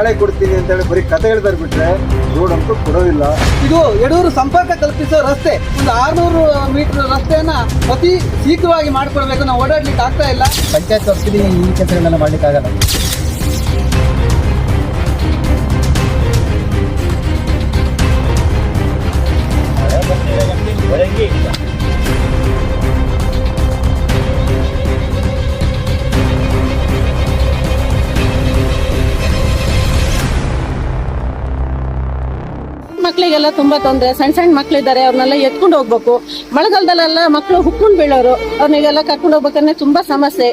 ನಾಳೆ ಕೊಡ್ತೀನಿ ಅಂತ ಹೇಳಿ ಬರೀ ಕತೆ ಹೇಳ್ತಾರೆ ಬಿಟ್ರೆ ರೋಡ್ ಅಂತೂ ಕೊಡೋದಿಲ್ಲ. ಇದು ಎಡೂರು ಸಂಪರ್ಕ ಕಲ್ಪಿಸೋ ರಸ್ತೆ. ಒಂದು ಆರ್ನೂರು ಮೀಟರ್ ರಸ್ತೆಯನ್ನ ಅತಿ ಶೀಘ್ರವಾಗಿ ಮಾಡ್ಕೊಳ್ಬೇಕು. ನಾವು ಓಡಾಡ್ಲಿಕ್ಕೆ ಆಗ್ತಾ ಇಲ್ಲ. ಪಂಚಾಯತ್ ಸಬ್ಸಿಡಿ ಈ ಕೆಲಸಗಳನ್ನೆಲ್ಲ ಮಾಡ್ಲಿಕ್ಕೆ ಆಗಲ್ಲ. ಮಕ್ಕಳಿಗೆಲ್ಲ ತುಂಬಾ ತೊಂದರೆ. ಸಣ್ಣ ಸಣ್ಣ ಮಕ್ಕಳಿದ್ದಾರೆ ಅವ್ರನ್ನೆಲ್ಲ ಎತ್ಕೊಂಡು ಹೋಗ್ಬೇಕು. ಮಳೆಗಾಲದಲ್ಲೆಲ್ಲ ಮಕ್ಕಳು ಹುಕ್ಕೊಂಡು ಬೀಳೋರು ಅವ್ರನ್ನೆಲ್ಲ ಕರ್ಕೊಂಡು ಹೋಗ್ಬೇಕಂದ್ರೆ ತುಂಬಾ ಸಮಸ್ಯೆ.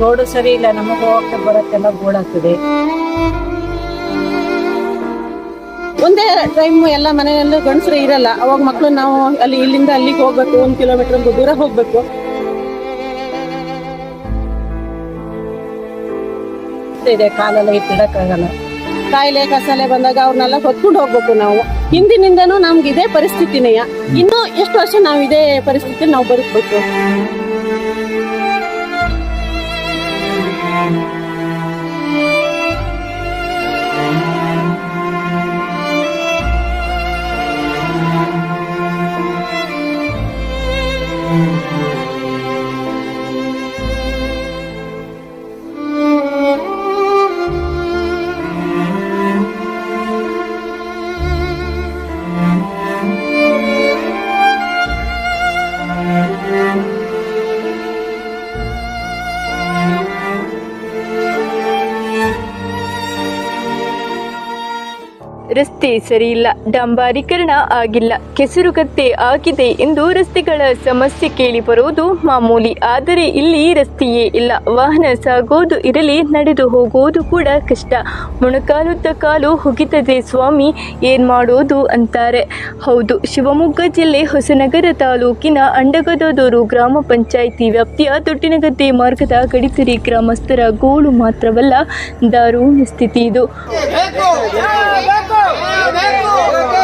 ಗೋಡು ಸರಿ ಇಲ್ಲ ನಮಗೆ ಹೋಗಕ್ಕೆ ಬರೋಕ್ಕೆಲ್ಲ ಗೋಡಾಗ್ತದೆ ಒಂದೇ ಟೈಮ್ ಎಲ್ಲ ಮನೆಯಲ್ಲೂ ಗಂಡಸರು ಇರಲ್ಲ. ಅವಾಗ ಮಕ್ಕಳು ನಾವು ಅಲ್ಲಿ ಇಲ್ಲಿಂದ ಅಲ್ಲಿಗೆ ಹೋಗ್ಬೇಕು ಒಂದು ಕಿಲೋಮೀಟರ್ ದೂರ ಹೋಗ್ಬೇಕು. ಇದೆ, ಕಾಲೆಲ್ಲ ಇಟ್ಟಿಡಕ್ಕಾಗಲ್ಲ ಕಾಯಿಲೆ, ಕಸಾಲೆ ಬಂದಾಗ ಅವ್ರನ್ನೆಲ್ಲ ಹೊತ್ಕೊಂಡು ಹೋಗ್ಬೇಕು ನಾವು. ಹಿಂದಿನಿಂದನೂ ನಮ್ಗೆ ಇದೇ ಪರಿಸ್ಥಿತಿನೇ ಇನ್ನೂ ಎಷ್ಟು ವರ್ಷ ನಾವು ಇದೇ ಪರಿಸ್ಥಿತಿ ನಾವು ಬದುಕ್ಬೇಕು? ರಸ್ತೆ ಸರಿಯಿಲ್ಲ. ಡಾಂಬಾರೀಕರಣ ಆಗಿಲ್ಲ. ಕೆಸರು ಕೆಸರುಗತ್ತೆ ಆಗಿದೆ ಎಂದು ರಸ್ತೆಗಳ ಸಮಸ್ಯೆ ಕೇಳಿ ಬರುವುದು ಮಾಮೂಲಿ. ಆದರೆ ಇಲ್ಲಿ ರಸ್ತೆಯೇ ಇಲ್ಲ. ವಾಹನ ಸಾಗೋದು ಇರಲಿ, ನಡೆದು ಹೋಗೋದು ಕೂಡ ಕಷ್ಟ. ಮೊಣಕಾಲುದ್ದ ಕಾಲು ಹುಗಿತದೆ ಸ್ವಾಮಿ, ಏನ್ ಮಾಡೋದು ಅಂತಾರೆ. ಹೌದು, ಶಿವಮೊಗ್ಗ ಜಿಲ್ಲೆ ಹೊಸನಗರ ತಾಲೂಕಿನ ಅಂಡಗದದೂರು ಗ್ರಾಮ ಪಂಚಾಯಿತಿ ವ್ಯಾಪ್ತಿಯ ದೊಡ್ಡಿನಗದ್ದೆ ಮಾರ್ಗದ ಗಡಿತರಿ ಗ್ರಾಮಸ್ಥರ ಗೋಳು ಮಾತ್ರವಲ್ಲ ದಾರುಣ ಸ್ಥಿತಿ ಇದು. ಬೇಕು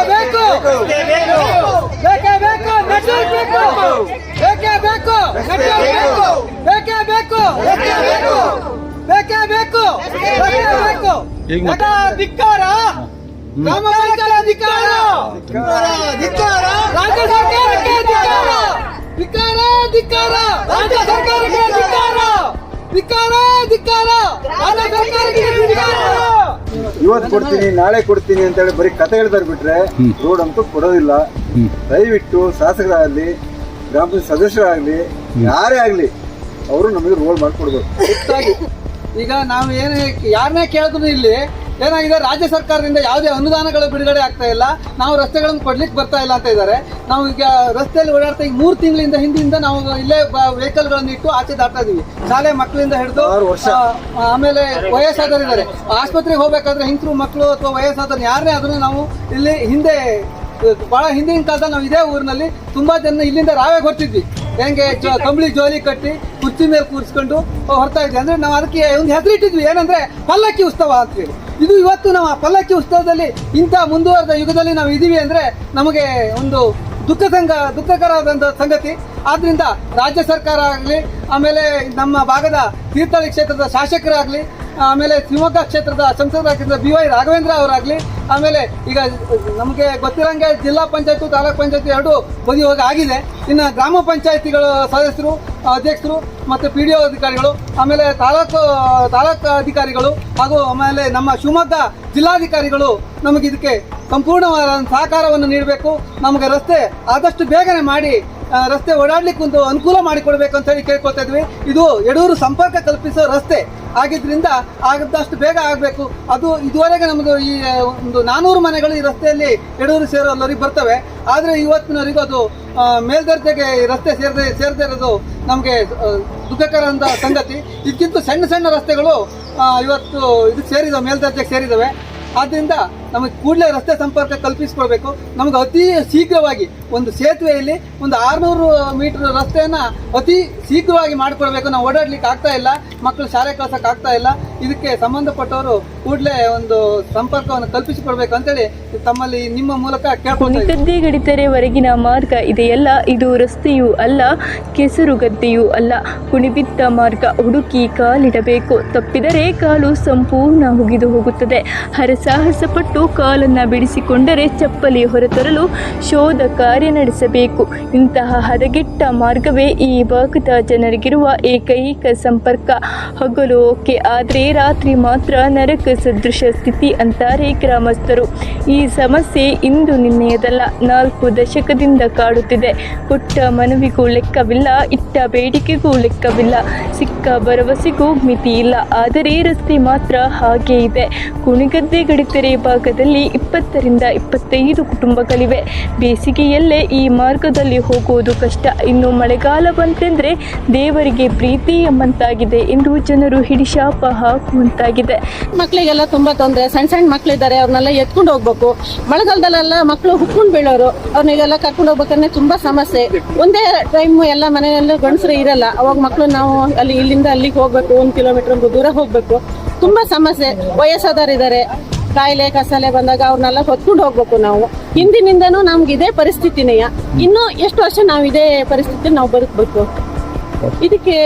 ಬೇಕು ಬೇಕೇ ಬೇಕು ನೆಟ್ವರ್ಕ್ ಬೇಕು ಬೇಕೇ ಬೇಕು ನೆಟ್ವರ್ಕ್ ಬೇಕು ಬೇಕೇ ಬೇಕು ಬೇಕೇ ಬೇಕು ಯಾಕ ಧಿಕ್ಕಾರ ಅಧಿಕಾರ ಧಿಕ್ಕಾರ ಸರ್ಕಾರಕ್ಕೆ ಧಿಕ್ಕಾರ ಧಿಕ್ಕಾರ ಧಿಕ್ಕಾರ ಇವತ್ತು ಕೊಡ್ತೀನಿ ನಾಳೆ ಕೊಡ್ತೀನಿ ಅಂತ ಹೇಳಿ ಬರೀ ಕತೆ ಹೇಳ್ತಾರೆ ಬಿಟ್ರೆ ರೋಡ್ ಅಂತೂ ಕೊಡೋದಿಲ್ಲ. ದಯವಿಟ್ಟು ಶಾಸಕರಾಗಲಿ ಗ್ರಾಮ ಪಂಚಾಯತ್ ಸದಸ್ಯರಾಗಲಿ ಯಾರೇ ಆಗಲಿ ಅವರು ನಮಗೆ ರೋಡ್ ಮಾಡಿಕೊಡ್ಬೇಕು ಈಗ ನಾವು ಏನು ಯಾರನ್ನೇ ಕೇಳಿದ್ರು ಇಲ್ಲಿ ಏನಾಗಿದೆ? ರಾಜ್ಯ ಸರ್ಕಾರದಿಂದ ಯಾವುದೇ ಅನುದಾನಗಳು ಬಿಡುಗಡೆ ಆಗ್ತಾ ಇಲ್ಲ. ನಾವು ರಸ್ತೆಗಳನ್ನು ಕೊಡ್ಲಿಕ್ಕೆ ಬರ್ತಾ ಇಲ್ಲ ಅಂತ ಇದ್ದಾರೆ. ನಾವು ಈಗ ರಸ್ತೆಯಲ್ಲಿ ಓಡಾಡ್ತಾ ಈಗ ಮೂರು ತಿಂಗಳಿಂದ ಹಿಂದಿಂದ ನಾವು ಇಲ್ಲೇ ವೆಹಿಕಲ್ಗಳನ್ನು ಇಟ್ಟು ಆಚೆ ದಾಟ್ತಾ ಇದೀವಿ. ಶಾಲೆ ಮಕ್ಕಳಿಂದ ಹಿಡಿದು. ಆಮೇಲೆ ವಯಸ್ಸಾದವರಿದ್ದಾರೆ ಆಸ್ಪತ್ರೆಗೆ ಹೋಗ್ಬೇಕಾದ್ರೆ ಹಿಂಕ್ರು ಮಕ್ಕಳು ಅಥವಾ ವಯಸ್ಸಾದ್ರೆ ಯಾರನ್ನೇ ಆದ್ರೂ ನಾವು ಇಲ್ಲಿ ಹಿಂದೆ ಬಹಳ ಹಿಂದಿನ ಕಾಲದಲ್ಲಿ ನಾವು ಇದೇ ಊರಿನಲ್ಲಿ ತುಂಬಾ ಜನ ಇಲ್ಲಿಂದ ರಾವೇ ಹೊರ್ತಿದ್ವಿ ಹೆಂಗೆ ಕಂಬಳಿ ಜೋಲಿ ಕಟ್ಟಿ ಕುರ್ಚಿ ಮೇಲೆ ಕೂರಿಸ್ಕೊಂಡು ಹೊರ್ತಾ ಇದ್ವಿ. ಅಂದ್ರೆ ನಾವು ಅದಕ್ಕೆ ಒಂದು ಹೆಸರು ಇಟ್ಟಿದ್ವಿ ಏನಂದ್ರೆ ಪಲ್ಲಕ್ಕಿ ಉತ್ಸವ ಅಂತ ಹೇಳಿ ಇದು ಇವತ್ತು ನಾವು ಪಲ್ಲಕ್ಕಿ ಉತ್ಸವದಲ್ಲಿ ಇಂಥ ಮುಂದುವರೆದ ಯುಗದಲ್ಲಿ ನಾವು ಇದ್ದೀವಿ ಅಂದರೆ ನಮಗೆ ಒಂದು ದುಃಖ ಸಂಗ ದುಃಖಕರವಾದಂಥ ಸಂಗತಿ. ಆದ್ದರಿಂದ ರಾಜ್ಯ ಸರ್ಕಾರ ಆಗಲಿ, ಆಮೇಲೆ ನಮ್ಮ ಭಾಗದ ತೀರ್ಥಹಳ್ಳಿ ಕ್ಷೇತ್ರದ ಶಾಸಕರಾಗಲಿ, ಆಮೇಲೆ ಶಿವಮೊಗ್ಗ ಕ್ಷೇತ್ರದ ಸಂಸದರಾಗಿದ್ದ ಬಿ ವೈ ರಾಘವೇಂದ್ರ ಅವರಾಗಲಿ ಆಮೇಲೆ ಈಗ ನಮಗೆ ಗೊತ್ತಿರಂಗೆ ಜಿಲ್ಲಾ ಪಂಚಾಯತ್, ತಾಲೂಕ್ ಪಂಚಾಯತ್ ಎರಡು ಬದಿ ಹೋಗಿ ಆಗಿದೆ. ಇನ್ನು ಗ್ರಾಮ ಪಂಚಾಯತಿಗಳ ಸದಸ್ಯರು, ಅಧ್ಯಕ್ಷರು ಮತ್ತು ಪಿ ಡಿ ಒ ಅಧಿಕಾರಿಗಳು, ಆಮೇಲೆ ತಾಲೂಕು ತಾಲೂಕು ಅಧಿಕಾರಿಗಳು ಹಾಗೂ ಆಮೇಲೆ ನಮ್ಮ ಶಿವಮೊಗ್ಗ ಜಿಲ್ಲಾಧಿಕಾರಿಗಳು ನಮಗೆ ಇದಕ್ಕೆ ಸಂಪೂರ್ಣವಾದ ಸಹಕಾರವನ್ನು ನೀಡಬೇಕು. ನಮಗೆ ರಸ್ತೆ ಆದಷ್ಟು ಬೇಗನೆ ಮಾಡಿ ರಸ್ತೆ ಓಡಾಡ್ಲಿಕ್ಕೆ ಒಂದು ಅನುಕೂಲ ಮಾಡಿಕೊಡ್ಬೇಕು ಅಂತ ಹೇಳಿ ಕೇಳ್ಕೊತಾ ಇದ್ವಿ. ಇದು ಎಡೂರು ಸಂಪರ್ಕ ಕಲ್ಪಿಸೋ ರಸ್ತೆ ಆಗಿದ್ರಿಂದ ಆಗದಷ್ಟು ಬೇಗ ಆಗಬೇಕು. ಅದು ಇದುವರೆಗೆ ನಮ್ಮದು ಈ ಒಂದು ನಾನೂರು ಮನೆಗಳು ಈ ರಸ್ತೆಯಲ್ಲಿ ಯಡೂರು ಸೇರೋಲ್ಲರಿಗೆ ಬರ್ತವೆ. ಆದರೆ ಇವತ್ತಿನವರಿಗೂ ಅದು ಮೇಲ್ದರ್ಜೆಗೆ ರಸ್ತೆ ಸೇರದೆ, ಸೇರದೇ ಇರೋದು ನಮಗೆ ದುಃಖಕರ ಅಂತ ಸಂಗತಿ. ಇದಕ್ಕಿಂತ ಸಣ್ಣ ಸಣ್ಣ ರಸ್ತೆಗಳು ಇವತ್ತು ಇದಕ್ಕೆ ಸೇರಿದವೆ, ಮೇಲ್ದರ್ಜೆಗೆ ಸೇರಿದವೆ. ಆದ್ದರಿಂದ ನಮಗೆ ಕೂಡಲೇ ರಸ್ತೆ ಸಂಪರ್ಕ ಕಲ್ಪಿಸಿಕೊಡ್ಬೇಕು ನಮಗೆ ಅತಿ ಶೀಘ್ರವಾಗಿ ಒಂದು ಸೇತುವೆಯಲ್ಲಿ ಒಂದು ಆರುನೂರು ಮೀಟರ್ ರಸ್ತೆಯನ್ನು ಅತಿ ಶೀಘ್ರವಾಗಿ ಮಾಡಿಕೊಡ್ಬೇಕು. ನಾವು ಓಡಾಡ್ಲಿಕ್ಕೆ ಆಗ್ತಾ ಇಲ್ಲ. ಮಕ್ಕಳು ಶಾಲೆ ಕಳ್ಸೋಕೆ ಆಗ್ತಾ ಇಲ್ಲ. ಇದಕ್ಕೆ ಸಂಬಂಧಪಟ್ಟವರು ಕೂಡಲೇ ಒಂದು ಸಂಪರ್ಕವನ್ನು ಕಲ್ಪಿಸಿಕೊಡ್ಬೇಕು ಅಂತೇಳಿ ತಮ್ಮಲ್ಲಿ ನಿಮ್ಮ ಮೂಲಕ ಕೇಳ್ಕೊಂಡು ಇದ್ದೀನಿ. ಕುಣಿಗದ್ದೆ ಗಡಿತರೆ ಹೊರಗಿನ ಮಾರ್ಗ ಇದೆಯಲ್ಲ? ಇದು ರಸ್ತೆಯೂ ಅಲ್ಲ ಕೆಸರು ಗದ್ದೆಯೂ ಅಲ್ಲ. ಕುಣಿಬಿದ್ದ ಮಾರ್ಗ ಹುಡುಕಿ ಕಾಲಿಡಬೇಕು. ತಪ್ಪಿದರೆ ಕಾಲು ಸಂಪೂರ್ಣ ಮುಗಿದು ಹೋಗುತ್ತದೆ. ಹರಸಾಹಸ ಪಟ್ಟು ಕಾಲನ್ನ ಬಿಡಿಸಿಕೊಂಡರೆ ಚಪ್ಪಲಿ ಹೊರತರಲು ಶೋಧ ಕಾರ್ಯ ನಡೆಸಬೇಕು. ಇಂತಹ ಹದಗೆಟ್ಟ ಮಾರ್ಗವೇ ಈ ಭಾಗದ ಜನರಿಗಿರುವ ಏಕೈಕ ಸಂಪರ್ಕ. ಹಗಲು ಓಕೆ, ಆದರೆ ರಾತ್ರಿ ಮಾತ್ರ ನರಕ ಸದೃಶ ಸ್ಥಿತಿ ಅಂತಾರೆ ಗ್ರಾಮಸ್ಥರು. ಈ ಸಮಸ್ಯೆ ಇಂದು ನಿನ್ನೆಯದಲ್ಲ, ನಾಲ್ಕು ದಶಕದಿಂದ ಕಾಡುತ್ತಿದೆ. ಕೊಟ್ಟ ಮನವಿಗೂ ಲೆಕ್ಕವಿಲ್ಲ, ಇಟ್ಟ ಬೇಡಿಕೆಗೂ ಲೆಕ್ಕವಿಲ್ಲ. ಸಿಕ್ಕ ಭರವಸೆಗೂ ಮಿತಿ ಇಲ್ಲ ಆದರೆ ರಸ್ತೆ ಮಾತ್ರ ಹಾಗೆ ಇದೆ. ಕುಣಿಗದ್ದೆ ಗಡಿತೆರೆ ಭಾಗದಲ್ಲಿ ಇಪ್ಪತ್ತರಿಂದ ಇಪ್ಪತ್ತೈದು ಕುಟುಂಬಗಳಿವೆ. ಬೇಸಿಗೆಯಲ್ಲೇ ಈ ಮಾರ್ಗದಲ್ಲಿ ಹೋಗುವುದು ಕಷ್ಟ. ಇನ್ನು ಮಳೆಗಾಲ ಬಂತೆಂದರೆ ದೇವರಿಗೆ ಪ್ರೀತಿ ಎಂಬಂತಾಗಿದೆ ಎಂದು ಜನರು ಹಿಡಿಶಾಪ ಹಾಕುವಂತಾಗಿದೆ. ಮಕ್ಕಳಿಗೆಲ್ಲ ತುಂಬ ತೊಂದರೆ. ಸಣ್ಣ ಸಣ್ಣ ಮಕ್ಕಳಿದ್ದಾರೆ ಅವ್ರನ್ನೆಲ್ಲ ಎತ್ಕೊಂಡು ಹೋಗ್ಬೇಕು. ಮಳೆಗಾಲದಲ್ಲೆಲ್ಲ ಮಕ್ಕಳು ಹುಕ್ಕೊಂಡು ಬೀಳೋರು ಅವ್ರನ್ನೆಲ್ಲ ಕರ್ಕೊಂಡು ಹೋಗ್ಬೇಕಂದ್ರೆ ತುಂಬಾ ಸಮಸ್ಯೆ. ಒಂದೇ ಟೈಮ್ ಎಲ್ಲ ಮನೆಯಲ್ಲೂ ಗಂಡಸರು ಇರಲ್ಲ. ಅವಾಗ ಮಕ್ಕಳು ನಾವು ಅಲ್ಲಿ ಇಲ್ಲಿಂದ ಅಲ್ಲಿಗೆ ಹೋಗ್ಬೇಕು, ಒಂದ್ ಕಿಲೋಮೀಟರ್ ದೂರ ಹೋಗ್ಬೇಕು. ತುಂಬಾ ಸಮಸ್ಯೆ. ವಯಸ್ಸಾದವ್ರು ಇದ್ದಾರೆ ಕಾಯಿಲೆ ಕಸಲೆ ಬಂದಾಗ ಅವ್ರನ್ನೆಲ್ಲ ಹೊತ್ಕೊಂಡು ಹೋಗ್ಬೇಕು ನಾವು. ಹಿಂದಿನಿಂದನೂ ನಮ್ಗೆ ಇದೇ ಪರಿಸ್ಥಿತಿನೇಯ ಇನ್ನು ಎಷ್ಟು ವರ್ಷ ನಾವು ಇದೇ ಪರಿಸ್ಥಿತಿ ನಾವು ಬದುಕಬೇಕು? ಇದಕ್ಕೆ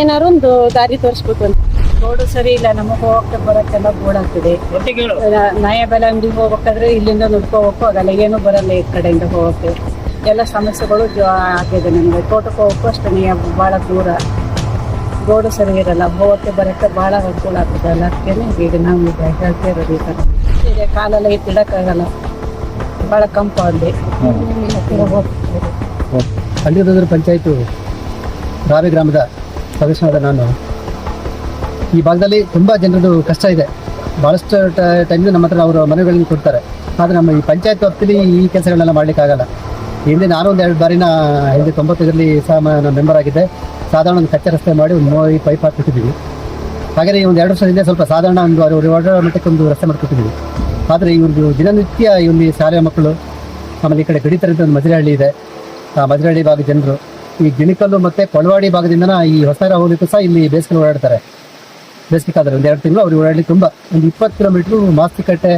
ಏನಾರು ಒಂದು ದಾರಿ ತೋರಿಸ್ಬೇಕು ಅಂತ. ರೋಡು ಸರಿ ಇಲ್ಲ ನಮಗೆ ಹೋಗಕ್ಕೆ ಬರೋಕ್ಕೆಲ್ಲ ಗೋಡಾಗ್ತದೆ ನಾಯ ಬೆಲೆ ಅಂಗಡಿಗೆ ಹೋಗ್ಬೇಕಾದ್ರೆ ಇಲ್ಲಿಂದ ನುಡ್ಕೋಬೇಕು ಆಗಲ್ಲ ಏನು ಬರಲ್ಲ ಈ ಕಡೆಯಿಂದ ಹೋಗೋಕ್ಕೆ. ಎಲ್ಲ ಸಮಸ್ಯೆಗಳು ಜೋ ಆಗಿದೆ ನಮಗೆ. ತೋಟಕ್ಕೆ ಹೋಗಕ್ಕೂ ಅಷ್ಟೇ ಭಾಳ ದೂರ. ರೋಡು ಸರಿ ಇರಲ್ಲ ಹೋಗಕ್ಕೆ ಬರೋಕ್ಕೆ ಭಾಳ ಅನುಕೂಲ ಆಗ್ತದೆ. ಎಲ್ಲದಕ್ಕೆ ಈಗ ನಾವು ಈಗ ಇರೋದು ಈ ಥರ ಇದೆ ಕಾಲೆಲ್ಲ ಎತ್ತಿಡಕ್ಕಾಗಲ್ಲ ಭಾಳ ಕಂಪು ಅಲ್ಲಿ. ಹಳ್ಳಿದಾದ್ರ ಪಂಚಾಯತ್ ರಾವೆ ಗ್ರಾಮದ ಸದಸ್ಯನಾದ ನಾನು. ಈ ಭಾಗದಲ್ಲಿ ತುಂಬ ಜನರದು ಕಷ್ಟ ಇದೆ. ಭಾಳಷ್ಟು ಟೈಮ್ ನಮ್ಮ ಹತ್ರ ಅವರು ಮನೆಗಳನ್ನು ಕೊಡ್ತಾರೆ. ಆದರೆ ನಮ್ಮ ಈ ಪಂಚಾಯತ್ ವ್ಯಾಪ್ತಿಲಿ ಈ ಕೆಲಸಗಳನ್ನೆಲ್ಲ ಮಾಡಲಿಕ್ಕಾಗಲ್ಲ. ಹಿಂದೆ ನಾನು ಒಂದು ಎರಡು ಬಾರಿನ, ಹಿಂದೆ ತೊಂಬತ್ತೈದರಲ್ಲಿ ಸಹ ನಾನು ಮೆಂಬರ್ ಆಗಿದ್ದೆ. ಸಾಧಾರಣ ಒಂದು ಕಚ್ಚೆ ರಸ್ತೆ ಮಾಡಿ ಒಂದು ಮೋರಿ ಪೈಪ್ ಹಾಕಿಬಿಟ್ಟಿದ್ದೀವಿ. ಹಾಗೆ ಈ ಒಂದು ಎರಡು ವರ್ಷದಿಂದ ಸ್ವಲ್ಪ ಸಾಧಾರಣ ಒಂದು ಅವರು ಮಟ್ಟಕ್ಕೆ ಒಂದು ರಸ್ತೆ ಮಾಡ್ಕೊಟ್ಟಿದ್ದೀವಿ. ಆದರೆ ಇವ್ರದ್ದು ದಿನನಿತ್ಯ ಇಲ್ಲಿ ಶಾಲೆಯ ಮಕ್ಕಳು ಆಮೇಲೆ ಈ ಕಡೆ ಗಡಿತರ ಅಂತ ಒಂದು ಮದಿರಹಳ್ಳಿ ಇದೆ. ಆ ಮಧುರಹಳ್ಳಿ ಭಾಗದ ಜನರು, ಈ ಗಿಣಿಕಲ್ಲು ಮತ್ತು ಕೊಳವಾಡಿ ಭಾಗದಿಂದನ ಈ ಹೊಸರ ಹೋಗ್ಲಿಕ್ಕೂ ಸಹ ಇಲ್ಲಿ ಬೇಸಿಗೆ ಓಡಾಡ್ತಾರೆ. ಬೇಸಿಗೆ ಕಾದ್ರೆ ಒಂದು ಎರಡು ತಿಂಗಳು ಅವ್ರಿಗೆ ಓಡಾಡಲಿ ತುಂಬ, ಒಂದು ಇಪ್ಪತ್ತು ಕಿಲೋಮೀಟ್ರು ಮಾಸ್ತಿಕಟ್ಟೆ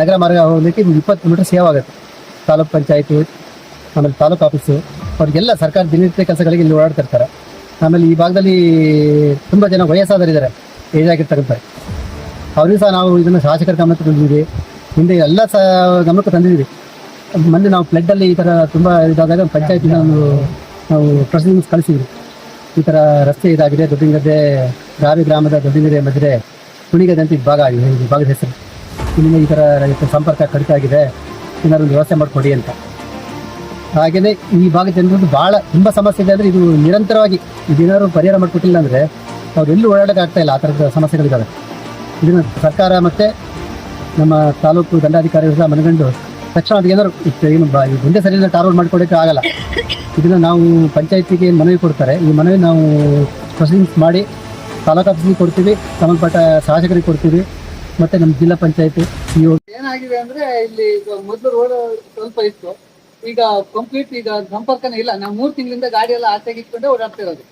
ನಗರ ಮಾರ್ಗ ಹೋಗಲಿಕ್ಕೆ ಒಂದು ಇಪ್ಪತ್ತು ಕಿಲೋಮೀಟ್ರ್ ಸೇವ್ ಆಗುತ್ತೆ. ತಾಲೂಕು ಪಂಚಾಯಿತಿ, ಆಮೇಲೆ ತಾಲೂಕು ಆಫೀಸು, ಅವ್ರಿಗೆಲ್ಲ ಸರ್ಕಾರ ದಿನನಿತ್ಯ ಕೆಲಸಗಳಿಗೆ ಇಲ್ಲಿ ಓಡಾಡ್ತಿರ್ತಾರೆ ಆಮೇಲೆ ಈ ಭಾಗದಲ್ಲಿ ತುಂಬ ಜನ ವಯಸ್ಸಾದರಿದ್ದಾರೆ ಏಜ್ ಆಗಿರ್ತಕ್ಕಂಥ ಅವರಿಗೂ ಸಹ ನಾವು ಇದನ್ನು ಶಾಸಕರ ಗಮನಕ್ಕೆ ತಂದಿದ್ದೀವಿ. ಹಿಂದೆ ಎಲ್ಲ ಸಹ ಗಮನಕ್ಕೆ ತಂದಿದ್ದೀವಿ. ಮೊನ್ನೆ ನಾವು ಫ್ಲಡ್ಡಲ್ಲಿ ಈ ಥರ ತುಂಬ ಇದಾದಾಗ ಪಂಚಾಯಿತಿನ ಒಂದು ನಾವು ಪ್ರೊಸೀಡಿಂಗ್ಸ್ ಕಳಿಸಿದ್ವಿ. ಈ ಥರ ರಸ್ತೆ ಇದಾಗಿದೆ, ದೊಡ್ಡಿಂಗದ್ದೆ, ರಾವಿ ಗ್ರಾಮದ ದೊಡ್ಡಿಂಗದೆ ಮಧ್ಯೆ ಕುಣಿಗದೆ ಅಂತ ಈ ಭಾಗ ಆಗಿದೆ. ಈ ಭಾಗದ ಹೆಸರು. ಇಲ್ಲಿಂದ ಈ ಥರ ಸಂಪರ್ಕ ಕಡಿತ ಆಗಿದೆ. ಏನಾದ್ರು ಒಂದು ವ್ಯವಸ್ಥೆ ಮಾಡಿಕೊಡಿ ಅಂತ. ಹಾಗೆಯೇ ಈ ಭಾಗದ ಜನರದ್ದು ಭಾಳ ತುಂಬ ಸಮಸ್ಯೆ ಇದೆ ಅಂದರೆ ಇದು ನಿರಂತರವಾಗಿ ಇದೇನಾದ್ರು ಪರಿಹಾರ ಮಾಡಿಕೊಟ್ಟಿಲ್ಲ ಅಂದರೆ ಅವ್ರು ಎಲ್ಲೂ ಓಡಾಡೋಕೆ ಆಗ್ತಾ ಇಲ್ಲ ಆ ಥರದ ಸಮಸ್ಯೆಗಳಿದ್ದಾವೆ. ಇದನ್ನು ಸರ್ಕಾರ ಮತ್ತು ನಮ್ಮ ತಾಲೂಕು ದಂಡಾಧಿಕಾರಿಗಳು ಮನಗಂಡು ತಕ್ಷಣ ಅದಕ್ಕೆ ಏನಾದ್ರು ಇತ್ತು, ಏನು ಬ- ಮುಂದೆ ಸರಿಯಾದ ಟಾರ್ವಲ್ ಮಾಡಿಕೊಡೋಕ್ಕೆ ಆಗಲ್ಲ. ಇದನ್ನು ನಾವು ಪಂಚಾಯತಿಗೆ ಮನವಿ ಕೊಡ್ತಾರೆ. ಈ ಮನವಿ ನಾವು ಪ್ರೊಸೀಡಿಂಗ್ಸ್ ಮಾಡಿ ತಾಲೂಕು ಕೊಡ್ತೀವಿ, ಸಂಬಂಧಪಟ್ಟ ಶಾಸಕರಿಗೆ ಕೊಡ್ತೀವಿ, ಮತ್ತು ನಮ್ಮ ಜಿಲ್ಲಾ ಪಂಚಾಯತಿ ಏನಾಗಿದೆ ಅಂದ್ರೆ ಇಲ್ಲಿ ಮೊದಲು ರೋಡ್ ಸ್ವಲ್ಪ ಇತ್ತು. ಈಗ ಕಂಪ್ಲೀಟ್ ಈಗ ಸಂಪರ್ಕನೇ ಇಲ್ಲ. ನಾವು ಮೂರ್ ತಿಂಗಳಿಂದ ಗಾಡಿ ಎಲ್ಲ ಆಚೆಗೆ ಇಟ್ಕೊಂಡೇ ಓಡಾಡ್ತಾ ಇರೋದು.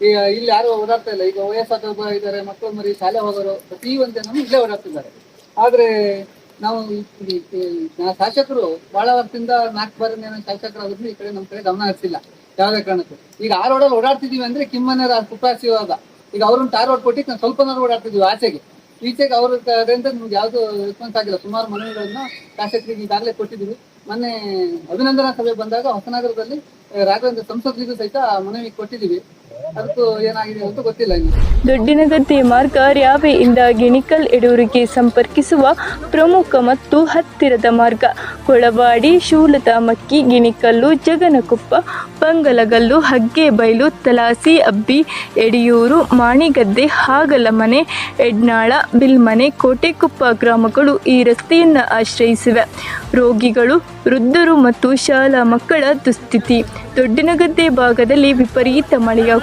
ಈಗ ಇಲ್ಲಿ ಯಾರು ಓಡಾಡ್ತಾ ಇಲ್ಲ. ಈಗ ವಯಸ್ಸಾದವರು ಇದ್ದಾರೆ ಮಕ್ಕಳು ಮರಿ, ಶಾಲೆ ಹೋಗೋರು ಪ್ರತಿ ಜನನು ಇಲ್ಲೇ ಓಡಾಡ್ತಿದ್ದಾರೆ ಆದ್ರೆ ನಾವು ಶಾಸಕರು ಬಹಳ ವರ್ಷದಿಂದ ನಾಲ್ಕು ಬಾರಿ ಶಾಸಕರಾದ್ರು ಈ ಕಡೆ ನಮ್ಮ ಕಡೆ ಗಮನ ಹರಿಸಿಲ್ಲ. ಯಾವುದೇ ಕಾರಣಕ್ಕೂ. ಈಗ ಆ ರೋಡಲ್ಲಿ ಓಡಾಡ್ತಿದೀವಿ ಅಂದ್ರೆ ಕಿಮ್ಮನೆ ಕುಪ್ಪಾಸಿವಾಗ ಈಗ ಅವ್ರನ್ನ ಟಾರ್ ರೋಡ್ ಕೊಟ್ಟಿ ನಾವು ಸ್ವಲ್ಪ ಓಡಾಡ್ತಿದ್ವಿ ಆಚೆಗೆ. ಈಚೆಗೆ ಅವ್ರ ಕಡೆಯಿಂದ ನಮ್ಗೆ ಯಾವ್ದು ರೆಸ್ಪಾನ್ಸ್ ಆಗಿಲ್ಲ. ಸುಮಾರು ಮನವಿಗಳನ್ನ ಶಾಸಕರಿಗೆ ಈಗಾಗಲೇ ಕೊಟ್ಟಿದ್ದೀವಿ. ಮೊನ್ನೆ ಅಭಿನಂದನಾ ಸಭೆ ಬಂದಾಗ ಹೊಸನಗರದಲ್ಲಿ ರಾಘವೇಂದ್ರ ಸಂಸದರಿಗೂ ಸಹಿತ ಮನವಿ ಕೊಟ್ಟಿದ್ದೀವಿ. ಅದಕ್ಕೂ ಗದ್ದೆ ಮಾರ್ಗ ರ್ಯಾವೆಯಿಂದ ಗಿಣಿಕಲ್ ಎಡೂರಿಗೆ ಸಂಪರ್ಕಿಸುವ ಪ್ರಮುಖ ಮತ್ತು ಹತ್ತಿರದ ಮಾರ್ಗ. ಕೊಳವಾಡಿ ಶೂಲತಾಮಕ್ಕಿ ಗಿಣಿಕಲ್ಲು, ಜಗನಕೊಪ್ಪ ಪಂಗಲಗಲ್ಲು ಹಗ್ಗೇಬೈಲು, ತಲಾಸಿ, ಅಬ್ಬಿ, ಎಡಿಯೂರು, ಮಾಣಿಗದ್ದೆ, ಹಾಗಲಮನೆ, ಎಡ್ನಾಳ, ಬಿಲ್ಮನೆ, ಕೋಟೆಕೊಪ್ಪ ಗ್ರಾಮಗಳು ಈ ರಸ್ತೆಯನ್ನು ಆಶ್ರಯಿಸಿವೆ. ರೋಗಿಗಳು, ವೃದ್ಧರು ಮತ್ತು ಶಾಲಾ ಮಕ್ಕಳ ದುಸ್ಥಿತಿ. ದೊಡ್ಡಿನಗದ್ದೆ ಭಾಗದಲ್ಲಿ ವಿಪರೀತ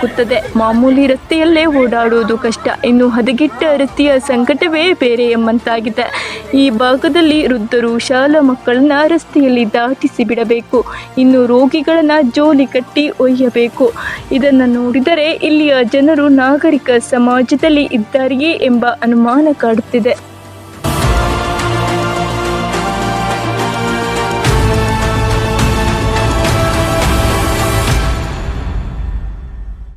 ಮಳೆಯಾಗುತ್ತದೆ ಮಾಮೂಲಿ ರಸ್ತೆಯಲ್ಲೇ ಓಡಾಡುವುದು ಕಷ್ಟ. ಇನ್ನು ಹದಗೆಟ್ಟ ರಸ್ತೆಯ ಸಂಕಟವೇ ಬೇರೆ ಎಂಬಂತಾಗಿದೆ. ಈ ಭಾಗದಲ್ಲಿ ವೃದ್ಧರು, ಶಾಲಾ ಮಕ್ಕಳನ್ನ ರಸ್ತೆಯಲ್ಲಿ ದಾಟಿಸಿ ಬಿಡಬೇಕು. ಇನ್ನು ರೋಗಿಗಳನ್ನ ಜೋಲಿ ಕಟ್ಟಿ ಒಯ್ಯಬೇಕು. ಇದನ್ನು ನೋಡಿದರೆ ಇಲ್ಲಿಯ ಜನರು ನಾಗರಿಕ ಸಮಾಜದಲ್ಲಿ ಇದ್ದಾರೆಯೇ ಎಂಬ ಅನುಮಾನ ಕಾಡುತ್ತಿದೆ.